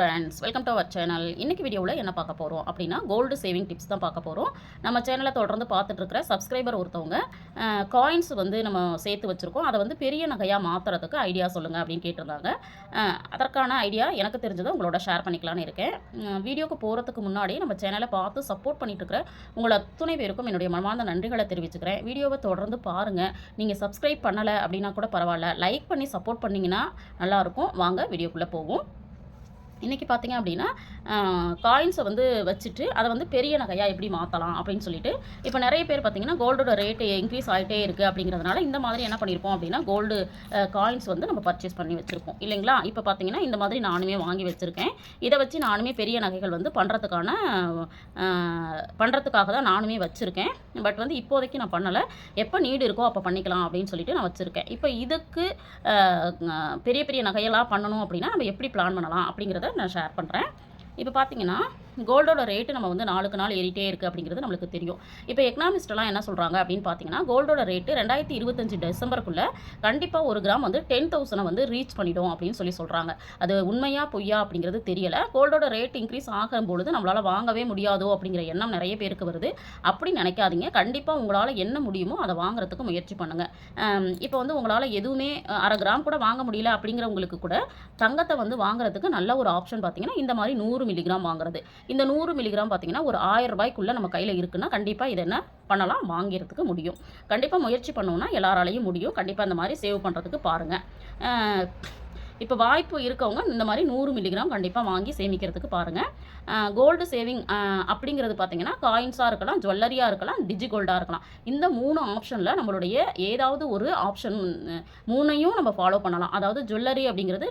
Friends welcome to our channel இன்றைக்கி வீடியோவில் என்ன பார்க்க போகிறோம் அப்படின்னா கோல்டு சேவிங் டிப்ஸ் தான் பார்க்க போகிறோம் நம்ம சேனலை தொடர்ந்து பார்த்துட்ருக்கிற சப்ஸ்கிரைபர் ஒருத்தவங்க காயின்ஸ் வந்து நம்ம சேர்த்து வச்சுருக்கோம். அதை வந்து பெரிய நகையாக மாற்றுறதுக்கு ஐடியா சொல்லுங்கள் அப்படின்னு கேட்டிருந்தாங்க. அதற்கான ஐடியா எனக்கு தெரிஞ்சதை உங்களோட ஷேர் பண்ணிக்கலான்னு இருக்கேன். வீடியோக்கு போகிறதுக்கு முன்னாடி நம்ம சேனலை பார்த்து சப்போர்ட் பண்ணிட்டுருக்கிற உங்களை அத்துணை பேருக்கும் என்னுடைய மனமார்ந்த நன்றிகளை தெரிவிச்சுக்கிறேன். வீடியோவை தொடர்ந்து பாருங்கள் நீங்கள் சப்ஸ்கிரைப் பண்ணலை அப்படின்னா கூட பரவாயில்ல. லைக் பண்ணி சப்போர்ட் பண்ணிங்கன்னா நல்லாயிருக்கும் வாங்க வீடியோக்குள்ளே போகும் இன்றைக்கி பார்த்தீங்க அப்படின்னா காயின்ஸை வந்து வச்சுட்டு அதை வந்து பெரிய நகையாக எப்படி மாற்றலாம் அப்படின்னு சொல்லிட்டு இப்போ நிறைய பேர் பார்த்தீங்கன்னா கோல்டோட ரேட்டு இன்க்ரீஸ் ஆகிட்டே இருக்குது அப்படிங்கிறதுனால இந்த மாதிரி என்ன பண்ணியிருப்போம் அப்படின்னா கோல்டு காயின்ஸ் வந்து நம்ம பர்ச்சேஸ் பண்ணி வச்சுருப்போம். இல்லைங்களா? இப்போ பார்த்தீங்கன்னா இந்த மாதிரி நானுமே வாங்கி வச்சுருக்கேன். இதை வச்சு நானுமே பெரிய நகைகள் வந்து பண்ணுறதுக்கான பண்ணுறதுக்காக தான் நானுமே வச்சுருக்கேன். பட் வந்து இப்போதைக்கு நான் பண்ணலை. எப்போ நீடு இருக்கோ அப்போ பண்ணிக்கலாம் அப்படின்னு சொல்லிட்டு நான் வச்சுருக்கேன். இப்போ இதுக்கு பெரிய பெரிய நகையெல்லாம் பண்ணணும் அப்படின்னா நம்ம எப்படி பிளான் பண்ணலாம் அப்படிங்கிறத நான் ஷேர் பண்ணுறேன் இப்போ பார்த்தீங்கன்னா கோல்டோட ரேட்டு நம்ம வந்து நாளுக்கு நாள் ஏறிட்டே இருக்குது அப்படிங்கிறது நம்மளுக்கு தெரியும். இப்போ எக்கனாமிஸ்ட்லாம் என்ன சொல்கிறாங்க அப்படின்னு பார்த்தீங்கன்னா கோல்டோட ரேட்டு ரெண்டாயிரத்தி இருபத்தஞ்சு டிசம்பருக்குள்ளே கண்டிப்பாக ஒரு கிராம் வந்து டென் தௌசண்டை வந்து ரீச் பண்ணிடும் அப்படின்னு சொல்லி சொல்கிறாங்க அது உண்மையாக பொய்யா அப்படிங்கிறது தெரியலை. கோல்டோட ரேட் இன்க்ரீஸ் ஆகும் பொழுது நம்மளால் வாங்கவே முடியாதோ அப்படிங்கிற எண்ணம் நிறைய பேருக்கு வருது. அப்படி நினைக்காதீங்க. கண்டிப்பாக உங்களால் என்ன முடியுமோ அதை வாங்குறதுக்கு முயற்சி பண்ணுங்கள் இப்போ வந்து உங்களால் எதுவுமே அரை கிராம் கூட வாங்க முடியல அப்படிங்கிறவங்களுக்கு கூட தங்கத்தை வந்து வாங்குறதுக்கு நல்ல ஒரு ஆப்ஷன் பார்த்தீங்கன்னா இந்த மாதிரி நூறு மில்லிகிராம் வாங்குறது. இந்த நூறு மில்லிகிராம் பார்த்தீங்கன்னா ஒரு ஆயிரம் ரூபாய்க்குள்ளே நம்ம கையில் இருக்குன்னா கண்டிப்பாக இதை என்ன பண்ணலாம்? வாங்கிறதுக்கு முடியும். கண்டிப்பாக முயற்சி பண்ணோம்னா எல்லாராலையும் முடியும். கண்டிப்பாக இந்த மாதிரி சேவ் பண்ணுறதுக்கு பாருங்கள் இப்போ வாய்ப்பு இருக்கவங்க இந்த மாதிரி நூறு மில்லிகிராம் கண்டிப்பாக வாங்கி சேமிக்கிறதுக்கு பாருங்கள் கோல்டு சேவிங் அப்படிங்கிறது பார்த்தீங்கன்னா காயின்ஸாக இருக்கலாம் ஜுவல்லரியாக இருக்கலாம் டிஜி கோல்டாக இருக்கலாம். இந்த மூணு ஆப்ஷனில் நம்மளுடைய ஏதாவது ஒரு ஆப்ஷன் மூணையும் நம்ம ஃபாலோ பண்ணலாம். அதாவது ஜுவல்லரி அப்படிங்கிறது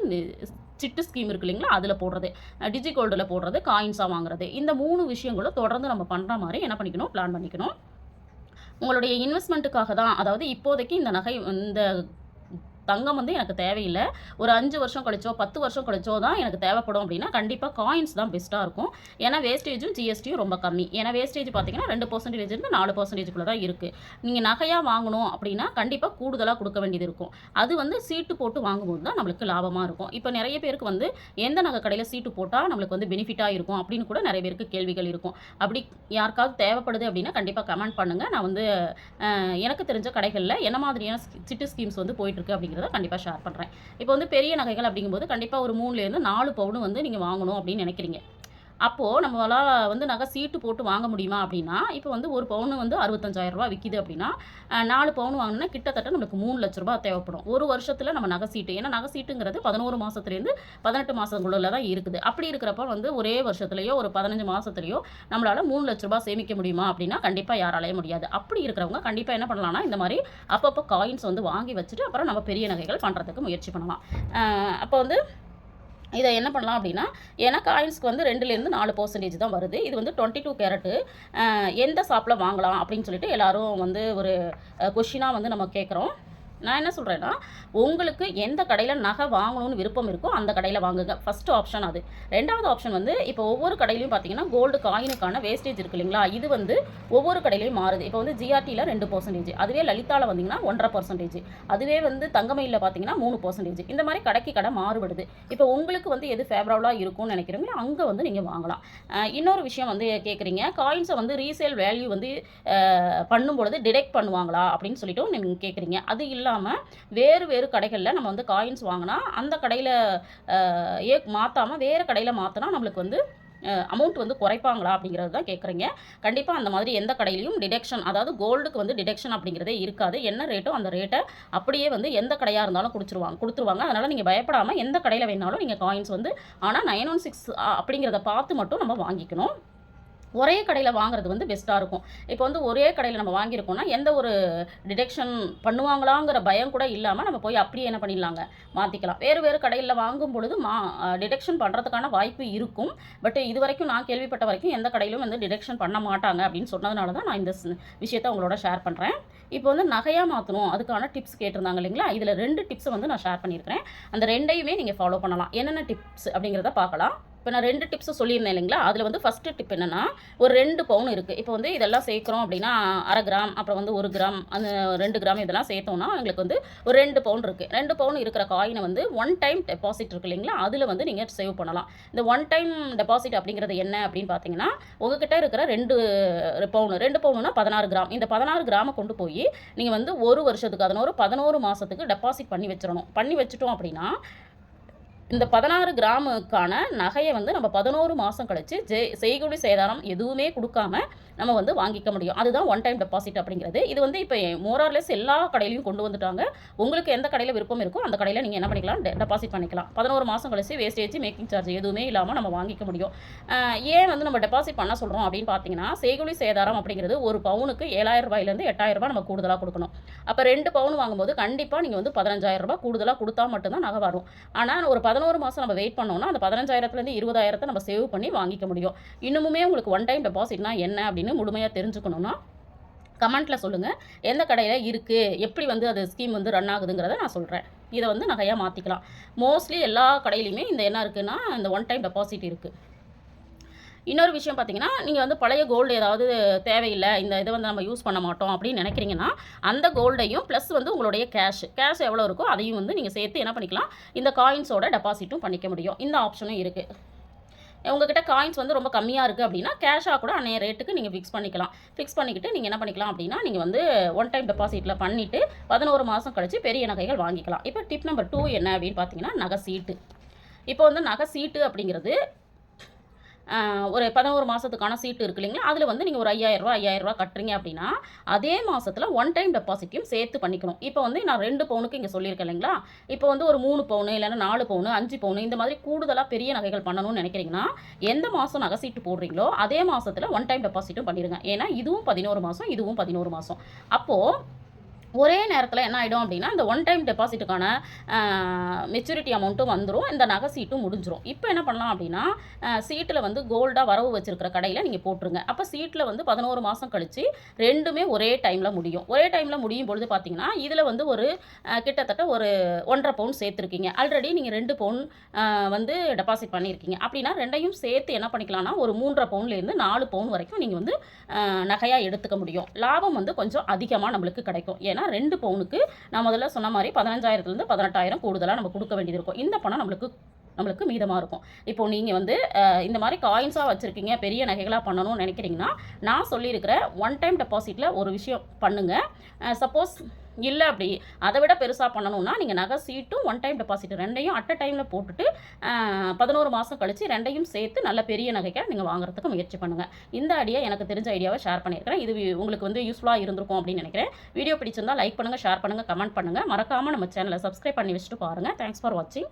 சிட்டு ஸ்கீம் இருக்கு இல்லைங்களா? அதில் போடுறது. டிஜி கோல்டில் போடுறது காயின்ஸாக வாங்குறது. இந்த மூணு விஷயங்களும் தொடர்ந்து நம்ம பண்ணுற மாதிரி என்ன பண்ணிக்கணும்? பிளான் பண்ணிக்கணும். உங்களுடைய இன்வெஸ்ட்மெண்ட்டுக்காக தான் அதாவது இப்போதைக்கு இந்த நகை இந்த தங்கம் வந்து எனக்கு தேவையில்லை. ஒரு அஞ்சு வருஷம் கழிச்சோ பத்து வருஷம் கழிச்சோ தான் எனக்கு தேவைப்படும் அப்படின்னா கண்டிப்பாக காயின்ஸ் தான் பெஸ்ட்டாக இருக்கும். ஏன்னா வேஸ்டேஜும் ஜிஎஸ்டியும் ரொம்ப கம்மி. ஏன்னா வேஸ்டேஜ் பார்த்தீங்கன்னா ரெண்டு பர்சன்டேஜ் இருந்து நாலு பர்சன்டேஜ்குள்ளே தான் இருக்குது நீங்கள் நகையாக வாங்கணும் அப்படின்னா கண்டிப்பாக கூடுதலாக கொடுக்க வேண்டியது இருக்கும். அது வந்து சீட்டு போட்டு வாங்கும்போது தான் நம்மளுக்கு லாபமாக இருக்கும். இப்போ நிறைய பேருக்கு வந்து எந்த நகை கடையில் சீட்டு போட்டால் நம்மளுக்கு வந்து பெனிஃபிட்டாக இருக்கும் அப்படின்னு கூட நிறைய பேருக்கு கேள்விகள் இருக்கும். அப்படி யாருக்காவது தேவைப்படுது அப்படின்னா கண்டிப்பாக கமெண்ட் பண்ணுங்கள் நான் வந்து எனக்கு தெரிஞ்ச கடைகளில் என்ன மாதிரியான சிட்டு ஸ்கீம்ஸ் வந்து போயிட்டுருக்கு அப்படிங்கிறத கண்டிப்பாக ஷேர் பண்ணுறேன் இப்போ வந்து பெரிய நகைகள் அப்படிங்கும்போது கண்டிப்பாக ஒரு மூணுலேருந்து நாலு பவுன் வந்து நீங்கள் வாங்கணும் அப்படின்னு நினைக்கிறீங்க. அப்போது நம்மளால் வந்து நகை சீட்டு போட்டு வாங்க முடியுமா அப்படின்னா இப்போ வந்து ஒரு பவுன் வந்து அறுபத்தஞ்சாயிரம் விற்கிது அப்படின்னா நாலு பவுன் வாங்கினா கிட்டத்தட்ட நம்மளுக்கு மூணு லட்ச ரூபா தேவைப்படும். ஒரு வருஷத்தில் நம்ம நகை சீட்டு ஏன்னா நகை சீட்டுங்கிறது பதினோரு மாதத்துலேருந்து பதினெட்டு மாதங்களுள்ள தான் இருக்குது. அப்படி இருக்கிறப்ப வந்து ஒரே வருஷத்துலையோ ஒரு பதினஞ்சு மாதத்துலையோ நம்மளால் மூணு லட்ச ரூபா சேமிக்க முடியுமா அப்படின்னா கண்டிப்பாக யாராலேயே முடியாது. அப்படி இருக்கிறவங்க கண்டிப்பாக என்ன பண்ணலாம்னா இந்த மாதிரி அப்பப்போ காயின்ஸ் வந்து வாங்கி வச்சுட்டு அப்புறம் நம்ம பெரிய நகைகள் பண்ணுறதுக்கு முயற்சி பண்ணலாம். அப்போ வந்து இதை என்ன பண்ணலாம் அப்படின்னா ஏன்னா காயின்ஸ்க்கு வந்து ரெண்டுலேருந்து நாலு பர்சன்டேஜ் தான் வருது. இது வந்து டுவெண்ட்டி டூ கேரட்டு எந்த ஷாப்பில் வாங்கலாம் அப்படின்னு சொல்லிட்டு எல்லோரும் வந்து ஒரு கொஷினாக வந்து நம்ம கேட்குறோம். நான் என்ன சொல்கிறேன்னா உங்களுக்கு எந்த கடையில் நகை வாங்கணும்னு விருப்பம் இருக்கோ அந்த கடையில் வாங்குங்க. ஃபஸ்ட்டு ஆப்ஷன் அது. ரெண்டாவது ஆப்ஷன் வந்து இப்போ ஒவ்வொரு கடையிலையும் பார்த்தீங்கன்னா கோல்டு காயினுக்கான வேஸ்டேஜ் இருக்கு இல்லைங்களா? இது வந்து ஒவ்வொரு கடையிலையும் மாறுது. இப்போ வந்து ஜிஆர்டியில் ரெண்டு பர்சன்டேஜ் அதுவே லலிதாவில் வந்தீங்கன்னா ஒன்றரை பர்சன்டேஜ் அதுவே வந்து தங்கமயிலில் பார்த்தீங்கன்னா மூணு பர்சன்டேஜ் இந்த மாதிரி கடைக்கு கடை மாறுபடுது. இப்போ உங்களுக்கு வந்து எது ஃபேவரபுளாக இருக்கும்னு நினைக்கிறீங்களோ அங்கே வந்து நீங்கள் வாங்கலாம். இன்னொரு விஷயம் வந்து கேட்குறீங்க காயின்ஸை வந்து ரீசேல் வேல்யூ வந்து பண்ணும்பொழுது டிடெக்ட் பண்ணுவாங்களா அப்படின்னு சொல்லிட்டு நீங்கள் கேட்குறீங்க அது இல்லை இல்லாமல் வேறு வேறு கடைகளில் நம்ம வந்து காயின்ஸ் வாங்கினா அந்த கடையில் ஏ மாற்றாமல் வேறு கடையில் மாற்றினா நம்மளுக்கு வந்து அமௌண்ட் வந்து குறைப்பாங்களா அப்படிங்கிறது தான் கேட்குறீங்க கண்டிப்பாக அந்த மாதிரி எந்த கடையிலையும் டிடெக்ஷன் அதாவது கோல்டுக்கு வந்து டிடெக்ஷன் அப்படிங்கிறதே இருக்காது. என்ன ரேட்டோ அந்த ரேட்டை அப்படியே வந்து எந்த கடையாக இருந்தாலும் கொடுத்துருவாங்க கொடுத்துருவாங்க. அதனால் நீங்கள் பயப்படாமல் எந்த கடையில் வேணாலும் நீங்கள் காயின்ஸ் வந்து ஆனால் நைன் ஒன் சிக்ஸ் அப்படிங்கிறத பார்த்து மட்டும் நம்ம வாங்கிக்கணும். ஒரே கடையில் வாங்குறது வந்து பெஸ்ட்டாக இருக்கும். இப்போ வந்து ஒரே கடையில் நம்ம வாங்கியிருக்கோம்னா எந்த ஒரு டிடெக்ஷன் பண்ணுவாங்களாங்கிற பயம் கூட இல்லாமல் நம்ம போய் அப்படியே என்ன பண்ணிடலாங்க? மாற்றிக்கலாம் வேறு வேறு கடையில் வாங்கும் பொழுது மா டிடெக்ஷன் பண்ணுறதுக்கான வாய்ப்பு இருக்கும். பட் இது வரைக்கும் நான் கேள்விப்பட்ட வரைக்கும் எந்த கடையிலும் வந்து டிடெக்ஷன் பண்ண மாட்டாங்க அப்படின்னு சொன்னதுனால தான் நான் இந்த விஷயத்தை உங்களோட ஷேர் பண்ணுறேன் இப்போ வந்து நகையாக மாற்றணும் அதுக்கான டிப்ஸ் கேட்டிருந்தாங்க இல்லைங்களா? இதில் ரெண்டு டிப்ஸை வந்து நான் ஷேர் பண்ணியிருக்கிறேன். அந்த ரெண்டையுமே நீங்கள் ஃபாலோ பண்ணலாம். என்னென்ன டிப்ஸ் அப்படிங்கிறத பார்க்கலாம். இப்போ நான் ரெண்டு டிப்ஸும் சொல்லியிருந்தேன் இல்லைங்களா? அதில் வந்து ஃபஸ்ட்டு டிப் என்னென்னா ஒரு ரெண்டு பவுன் இருக்குது இப்போ வந்து இதெல்லாம் சேர்க்குறோம் அப்படின்னா அரை கிராம் அப்புறம் வந்து ஒரு கிராம் அந்த ரெண்டு கிராம் இதெல்லாம் சேர்த்தோம்னா எங்களுக்கு வந்து ஒரு ரெண்டு பவுன் இருக்குது ரெண்டு பவுன் இருக்கிற காயினை வந்து ஒன் டைம் டெபாசிட் இருக்கு இல்லைங்களா? அதில் வந்து நீங்கள் சேவ் பண்ணலாம். இந்த ஒன் டைம் டெபாசிட் அப்படிங்கிறது என்ன அப்படின்னு பார்த்தீங்கன்னா உங்ககிட்ட இருக்கிற ரெண்டு பவுன் ரெண்டு பவுனுனா பதினாறு கிராம். இந்த பதினாறு கிராமை கொண்டு போய் நீங்கள் வந்து ஒரு வருஷத்துக்கு அதனோட பதினோரு மாதத்துக்கு டெபாசிட் பண்ணி வச்சிடணும் பண்ணி வச்சுட்டோம் அப்படின்னா இந்த பதினாறு கிராமுக்கான நகையை வந்து நம்ம பதினோரு மாதம் கழிச்சு ஜெ செய்கூலி சேதாரம் எதுவுமே கொடுக்காம நம்ம வந்து வாங்கிக்க முடியும். அதுதான் ஒன் டைம் டெபாசிட் அப்படிங்கிறது. இது வந்து இப்போ மோரார்லெஸ் எல்லா கடையிலையும் கொண்டு வந்துட்டாங்க. உங்களுக்கு எந்த கடையில் விருப்பம் இருக்கோ அந்த கடையில் நீங்கள் என்ன பண்ணிக்கலாம் டெபாசிட் பண்ணிக்கலாம். பதினோரு மாதம் கழிச்சு வேஸ்டேஜ் மேக்கிங் சார்ஜ் எதுவுமே இல்லாமல் நம்ம வாங்கிக்க முடியும். ஏன் வந்து நம்ம டெபாசிட் பண்ண சொல்கிறோம் அப்படின்னு பார்த்தீங்கன்னா செய்கூலி சேதாரம் அப்படிங்கிறது ஒரு பவுனுக்கு ஏழாயிரம் ரூபாயிலேருந்து எட்டாயிரம் ரூபாய் நம்ம கூடுதலாக கொடுக்கணும். அப்போ ரெண்டு பவுன் வாங்கும்போது கண்டிப்பாக நீங்கள் வந்து பதினஞ்சாயிரம் ரூபாய் கூடுதலாக கொடுத்தா மட்டும்தான் நகை வரும். ஆனால் ஒரு பதினோரு மாதம் நம்ம வெயிட் பண்ணோம்னா அந்த பதினஞ்சாயிரத்துலேருந்து இருபதாயிரத்தை நம்ம சேவ் பண்ணி வாங்கிக்க முடியும். இன்னுமுமே உங்களுக்கு ஒன் டைம் டெபாசிட்னா என்ன அப்படின்னு முழுமையாக தெரிஞ்சுக்கணும்னா கமெண்ட்டில் சொல்லுங்கள் எந்த கடையில் இருக்குது எப்படி வந்து அது ஸ்கீம் வந்து ரன் ஆகுதுங்கிறத நான் சொல்கிறேன் இதை வந்து நகையாக மாற்றிக்கலாம் மோஸ்ட்லி எல்லா கடையிலையுமே இந்த என்ன இருக்குன்னா இந்த ஒன் டைம் டெபாசிட் இருக்குது இன்னொரு விஷயம் பார்த்தீங்கன்னா நீங்கள் வந்து பழைய கோல்டு ஏதாவது தேவையில்லை இந்த இதை வந்து நம்ம யூஸ் பண்ண மாட்டோம் அப்படின்னு நினைக்கிறீங்கன்னா அந்த கோல்டையும் ப்ளஸ் வந்து உங்களுடைய கேஷ் கேஷ் எவ்வளோ இருக்கோ அதையும் வந்து நீங்கள் சேர்த்து என்ன பண்ணிக்கலாம் இந்த காயின்ஸோட டெபாசிட்டும் பண்ணிக்க முடியும். இந்த ஆப்ஷனும் இருக்குது உங்ககிட்ட காயின்ஸ் வந்து ரொம்ப கம்மியாக இருக்குது அப்படின்னா கேஷாக கூட அன்றைய ரேட்டுக்கு நீங்கள் ஃபிக்ஸ் பண்ணிக்கலாம். ஃபிக்ஸ் பண்ணிக்கிட்டு நீங்கள் என்ன பண்ணிக்கலாம் அப்படின்னா நீங்கள் வந்து ஒன் டைம் டெபாசிட்டில் பண்ணிவிட்டு பதினோரு மாதம் கழித்து பெரிய நகைகள் வாங்கிக்கலாம். இப்போ டிப் நம்பர் டூ என்ன அப்படின்னு பார்த்தீங்கன்னா நகை சீட்டு. இப்போ வந்து நகை சீட்டு அப்படிங்கிறது ஒரு பதினோரு மாதத்துக்கான சீட்டு இருக்கு இல்லைங்களா? அதில் வந்து நீங்கள் ஒரு ஐயாயிரரூவா ஐயாயிரரூவா கட்டுறீங்க அப்படின்னா அதே மாதத்தில் ஒன் டைம் டெபாசிட்டையும் சேர்த்து பண்ணிக்கணும். இப்போ வந்து நான் ரெண்டு பவுனுக்கு இங்கே சொல்லியிருக்கேன் இல்லைங்களா? இப்போ வந்து ஒரு மூணு பவுனு இல்லைன்னா நாலு பவுனு அஞ்சு பவுனு இந்த மாதிரி கூடுதலாக பெரிய நகைகள் பண்ணணும்னு நினைக்கிறீங்கன்னா எந்த மாதம் நகை சீட்டு போடுறீங்களோ அதே மாதத்தில் ஒன் டைம் டெபாசிட்டும் பண்ணிடுங்க ஏன்னா இதுவும் பதினோரு மாதம் இதுவும் பதினோரு மாதம் அப்போது ஒரே நேரத்தில் என்ன ஆகிடும் அப்படின்னா இந்த ஒன் டைம் டெபாசிட்டுக்கான மெச்சூரிட்டி அமௌண்ட்டும் வந்துடும் இந்த நகை சீட்டும் முடிஞ்சிடும் இப்போ என்ன பண்ணலாம் அப்படின்னா சீட்டில் வந்து கோல்டாக வரவு வச்சுருக்கிற கடையில் நீங்கள் போட்டுருங்க. அப்போ சீட்டில் வந்து பதினோரு மாதம் கழிச்சு ரெண்டுமே ஒரே டைமில் முடியும். ஒரே டைமில் முடியும் பொழுது பார்த்தீங்கன்னா இதில் வந்து ஒரு கிட்டத்தட்ட ஒரு ஒன்றரை பவுன் சேர்த்துருக்கீங்க. ஆல்ரெடி நீங்கள் ரெண்டு பவுன் வந்து டெபாசிட் பண்ணியிருக்கீங்க. அப்படின்னா ரெண்டையும் சேர்த்து என்ன பண்ணிக்கலாம்னா ஒரு மூன்றரை பவுன்லேருந்து நாலு பவுன் வரைக்கும் நீங்கள் வந்து நகையாக எடுத்துக்க முடியும். லாபம் வந்து கொஞ்சம் அதிகமாக நம்மளுக்கு கிடைக்கும். ஏன்னா ரெண்டு பவுனுக்கு நான் முதல்ல சொன்ன மாதிரி பதினஞ்சாயிரத்துலேருந்து பதினெட்டாயிரம் கூடுதலாக நம்ம கொடுக்க வேண்டியது இருக்கும். இந்த பணம் நம்மளுக்கு நம்மளுக்கு மீதமாக இருக்கும். இப்போ நீங்கள் வந்து இந்த மாதிரி காயின்ஸாக வச்சுருக்கீங்க பெரிய நகைகளாக பண்ணணும்னு நினைக்கிறீங்கன்னா நான் சொல்லியிருக்கிற ஒன் டைம் டெபாசிட்டில் ஒரு விஷயம் பண்ணுங்கள் சப்போஸ் இல்லை அப்படி. அதை விட பெருசாக பண்ணணும்னா நீங்கள் நகை சீட்டும் ஒன் டைம் டெபாசிட் ரெண்டையும் அட் அ டைமில் போட்டுட்டு பதினோரு மாதம் கழித்து ரெண்டையும் சேர்த்து நல்ல பெரிய நகைக்காக நீங்கள் வாங்குறதுக்கு முயற்சி பண்ணுங்கள் இந்த ஐடியா எனக்கு தெரிஞ்ச ஐடியாவை ஷேர் பண்ணியிருக்கிறேன் இது உங்களுக்கு வந்து யூஸ்ஃபுல்லாக இருந்திருக்கும் அப்படின்னு நினைக்கிறேன். வீடியோ பிடிச்சிருந்தால் லைக் பண்ணுங்கள் ஷேர் பண்ணுங்கள் கமெண்ட் பண்ணுங்கள் மறக்காமல் நம்ம சேனலை சப்ஸ்கிரைப் பண்ணி வச்சுட்டு பாருங்கள் தேங்க்ஸ் ஃபார் வாட்சிங்